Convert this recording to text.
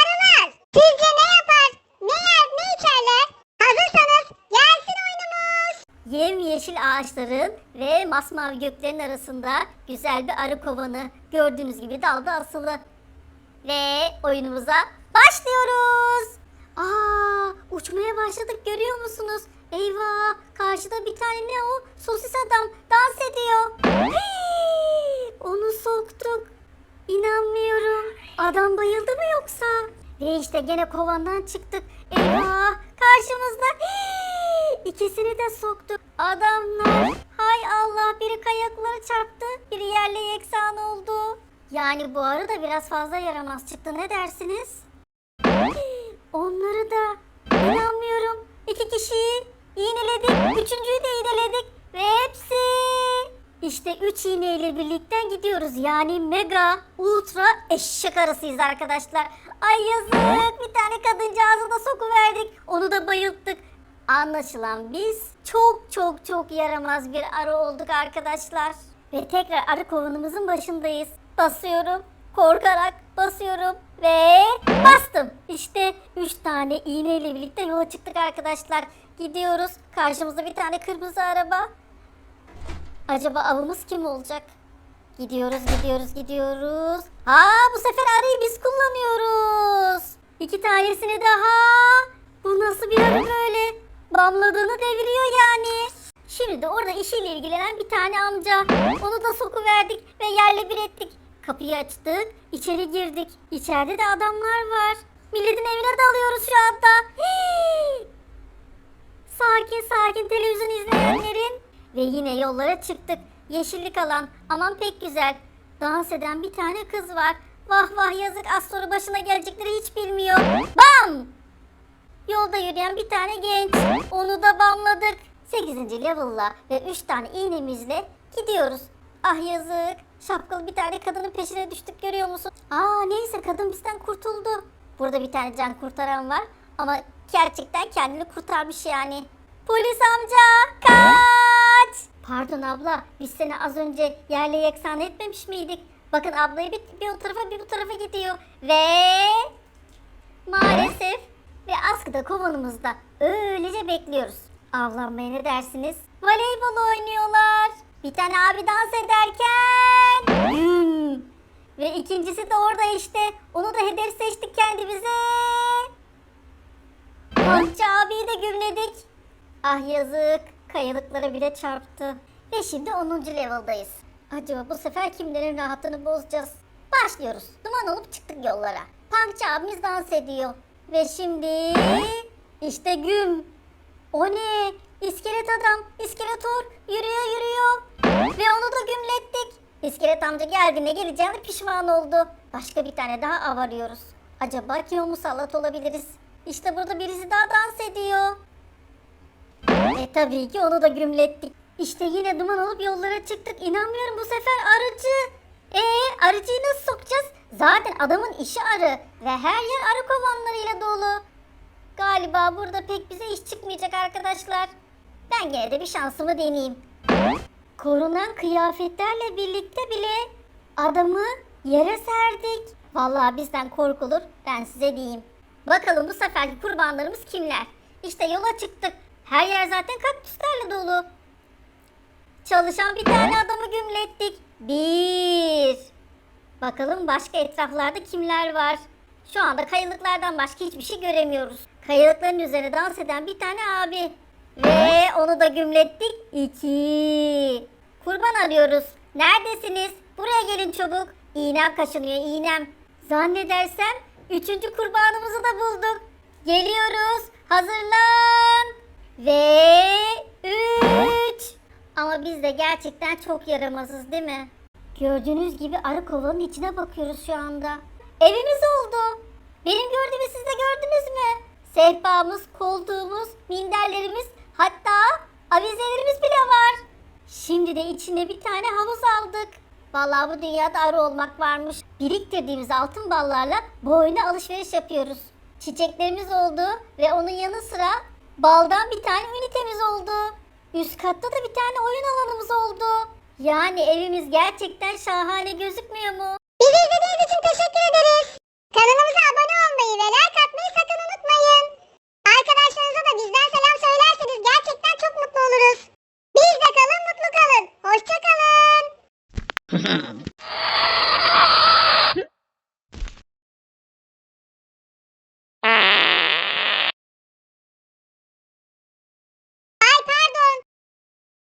Anılar sizce ne yapar? Ne yer ne içerler? Hazırsanız gelsin oyunumuz. Yemyeşil ağaçların ve masmavi göklerin arasında güzel bir arı kovanı. Gördüğünüz gibi dalda asılı. Ve oyunumuza başlıyoruz. Aa, uçmaya başladık görüyor musunuz? Eyvah karşıda bir tane ne o? Sosis adam dans ediyor. Hii, onu soktuk. İnanmıyorum. Adam bayıldı mı yoksa? Ve işte gene kovandan çıktık. Eyvah, karşımızda hii, ikisini de soktuk. Adamlar, hay Allah biri kayakları çarptı, biri yerle yeksan oldu. Yani bu arada biraz fazla yaramaz çıktı ne dersiniz? Onları da inanmıyorum. İki kişiyi iğneledik. Üçüncüyü de iğneledik. Ve hepsi. İşte üç iğneyle birlikte gidiyoruz. Yani mega, ultra eşek arasıyız arkadaşlar. Ay yazık. Bir tane kadıncağızı da sokuverdik. Onu da bayılttık. Anlaşılan biz çok çok çok yaramaz bir arı olduk arkadaşlar. Ve tekrar arı kovanımızın başındayız. Basıyorum. Korkarak basıyorum ve bastım. İşte 3 tane iğneyle birlikte yola çıktık arkadaşlar. Gidiyoruz. Karşımızda bir tane kırmızı araba. Acaba avımız kim olacak? Gidiyoruz, gidiyoruz, gidiyoruz. Ha bu sefer arıyı biz kullanıyoruz. İki tanesini daha. Bu nasıl bir arı böyle? Bamladığını deviriyor yani. Şimdi de orada işiyle ilgilenen bir tane amca. Onu da sokuverdik ve yerle bir ettik. Kapıyı açtık, içeri girdik. İçeride de adamlar var. Milletin evine dalıyoruz şu anda. Hii! Sakin sakin televizyon izleyenlerin. Ve yine yollara çıktık. Yeşillik alan. Aman pek güzel. Dans eden bir tane kız var. Vah vah yazık az sonra başına gelecekleri hiç bilmiyor. Bam! Yolda yürüyen bir tane genç. Onu da bamladık. 8. level'la ve 3 tane iğnemizle gidiyoruz. Ah yazık. Şapkalı bir tane kadının peşine düştük görüyor musun? Aa neyse kadın bizden kurtuldu. Burada bir tane can kurtaran var. Ama gerçekten kendini kurtarmış yani. Polis amca kaç! Pardon abla biz seni az önce yerle yeksan etmemiş miydik? Bakın ablayı bir, bir o tarafa bir bu tarafa gidiyor. Ve Maalesef ve askıda kovanımızda öylece bekliyoruz. Avlanmaya ne dersiniz? Voleybol oynuyorlar. Bir tane abi dans ederken güm. Ve ikincisi de orada işte. Onu da hedef seçtik kendimize. Punkçı abiyi de gümledik. Ah yazık. Kayalıklara bile çarptı. Ve şimdi 10. level'dayız. Acaba bu sefer kimlerin rahatını bozacağız? Başlıyoruz. Duman olup çıktık yollara. Punkçı abimiz dans ediyor. Ve şimdi işte güm. O ne? İskelet adam, iskeletor yürüyor yürüyor. Ve onu da gümlettik. İskelet amca geldiğine geleceğine pişman oldu. Başka bir tane daha av arıyoruz. Acaba kime musallat olabiliriz? İşte burada birisi daha dans ediyor. E tabii ki onu da gümlettik. İşte yine duman olup yollara çıktık. İnanmıyorum bu sefer arıcı. E arıcıyı nasıl sokacağız? Zaten adamın işi arı ve her yer arı kovanlarıyla dolu. Galiba burada pek bize iş çıkmayacak arkadaşlar. Ben gene de bir şansımı deneyeyim. Korunan kıyafetlerle birlikte bile adamı yere serdik. Vallahi bizden korkulur ben size diyeyim. Bakalım bu seferki kurbanlarımız kimler? İşte yola çıktık. Her yer zaten kaktüslerle dolu. Çalışan bir tane adamı gümlettik. Bir. Bakalım başka etraflarda kimler var? Şu anda kayalıklardan başka hiçbir şey göremiyoruz. Kayalıkların üzerine dans eden bir tane abi. Ve onu da gümlettik. İki. Kurban arıyoruz. Neredesiniz? Buraya gelin çabuk. İğnem kaşınıyor iğnem. Zannedersem üçüncü kurbanımızı da bulduk. Geliyoruz. Hazırlan. De gerçekten çok yaramazız değil mi? Gördüğünüz gibi arı kovanın içine bakıyoruz şu anda. Evimiz oldu. Benim gördüğümü siz de gördünüz mü? Sehpamız, koltuğumuz, minderlerimiz hatta avizelerimiz bile var. Şimdi de içine bir tane havuz aldık. Vallahi bu dünyada arı olmak varmış. Biriktirdiğimiz altın ballarla bu oyuna alışveriş yapıyoruz. Çiçeklerimiz oldu ve onun yanı sıra baldan bir tane ünitemiz oldu. Üst katta da bir tane oyun alanımız oldu. Yani evimiz gerçekten şahane gözükmüyor mu? Bizi izlediğiniz için teşekkür ederiz. Kanalımıza